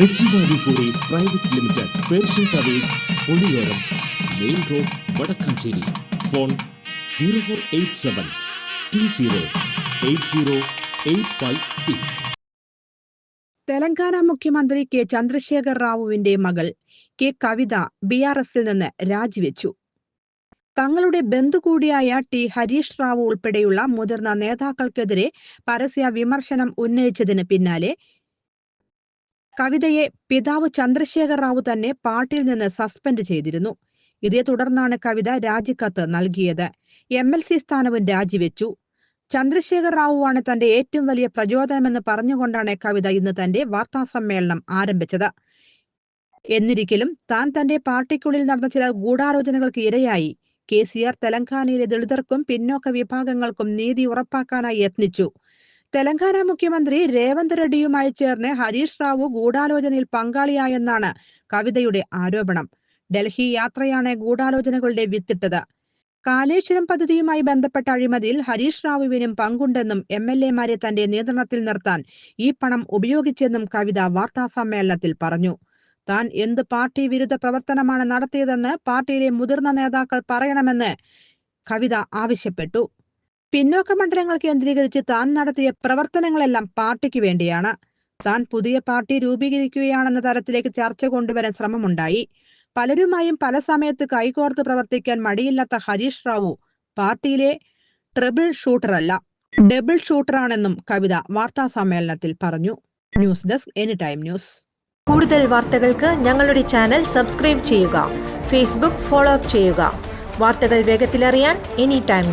Richie valley kuries private limited Persian towers Poliyoram main road Vadakkanchery. Phone zero four eight seven two zero eight zero eight five six. Telangana മുഖ്യമന്ത്രി K Chandrasekhar റാവുവിന്റെ മകൾ K കവിത B R എസിൽ നിന്ന് രാജിവെച്ചു. തങ്ങളുടെ ബന്ധു കൂടിയായ T Harish Rao ഉൾപ്പെടെയുള്ള മുതിർന്ന നേതാക്കൾക്കെതിരെ പരസ്യ വിമർശനം ഉന്നയിച്ചതിന് പിന്നാലെ കവിതയെ പിതാവ് ചന്ദ്രശേഖർ റാവു തന്നെ പാർട്ടിയിൽ നിന്ന് സസ്പെൻഡ് ചെയ്തിരുന്നു. ഇതേ തുടർന്നാണ് കവിത രാജിക്കത്ത് നൽകിയത്. എം എൽ സി സ്ഥാനവും രാജിവെച്ചു. ചന്ദ്രശേഖർ റാവുവാണ് തന്റെ ഏറ്റവും വലിയ പ്രചോദനമെന്ന് പറഞ്ഞുകൊണ്ടാണ് കവിത ഇന്ന് തന്റെ വാർത്താസമ്മേളനം ആരംഭിച്ചത്. എന്നിരിക്കലും താൻ തന്റെ പാർട്ടിക്കുള്ളിൽ നടന്ന ചില ഗൂഢാലോചനകൾക്ക് ഇരയായി. കെ സി ആർ തെലങ്കാനയിലെ ദളിതർക്കും പിന്നോക്ക വിഭാഗങ്ങൾക്കും നീതി ഉറപ്പാക്കാനായി യത്നിച്ചു. തെലങ്കാന മുഖ്യമന്ത്രി രേവന്ത് റെഡ്ഡിയുമായി ചേർന്ന് ഹരീഷ് റാവു ഗൂഢാലോചനയിൽ പങ്കാളിയായെന്നാണ് കവിതയുടെ ആരോപണം. ഡൽഹി യാത്രയാണ് ഗൂഢാലോചനകളുടെ വിത്തിട്ടത്. കാലേശ്വരം പദ്ധതിയുമായി ബന്ധപ്പെട്ട അഴിമതിയിൽ ഹരീഷ് റാവുവിനും പങ്കുണ്ടെന്നും എം എൽ എമാരെ തന്റെ നിയന്ത്രണത്തിൽ നിർത്താൻ ഈ പണം ഉപയോഗിച്ചെന്നും കവിത വാർത്താസമ്മേളനത്തിൽ പറഞ്ഞു. താൻ എന്ത് പാർട്ടി വിരുദ്ധ പ്രവർത്തനമാണ് നടത്തിയതെന്ന് പാർട്ടിയിലെ മുതിർന്ന നേതാക്കൾ പറയണമെന്ന് കവിത ആവശ്യപ്പെട്ടു. പിന്നോക്ക മണ്ഡലങ്ങൾ കേന്ദ്രീകരിച്ച് താൻ നടത്തിയ പ്രവർത്തനങ്ങളെല്ലാം പാർട്ടിക്ക് വേണ്ടിയാണ്. താൻ പുതിയ പാർട്ടി രൂപീകരിക്കുകയാണെന്ന തരത്തിലേക്ക് ചർച്ച കൊണ്ടുവരാൻ ശ്രമമുണ്ടായി. പലരുമായും പല സമയത്ത് കൈകോർത്ത് പ്രവർത്തിക്കാൻ മടിയില്ലാത്ത ഹരീഷ് റാവു പാർട്ടിയിലെ ഷൂട്ടർ ഷൂട്ടറല്ല ഡബിൾ ഷൂട്ടറാണെന്നും കവിത വാർത്താ സമ്മേളനത്തിൽ പറഞ്ഞു. News desk any time news. കൂടുതൽ വാർത്തകൾക്ക് ഞങ്ങളുടെ ചാനൽ സബ്സ്ക്രൈബ് ചെയ്യുക ഫേസ്ബുക്ക് ഫോളോ അപ്പ് ചെയ്യുക. വാർത്തകൾ വേഗത്തിലറിയാൻ എനി ടൈം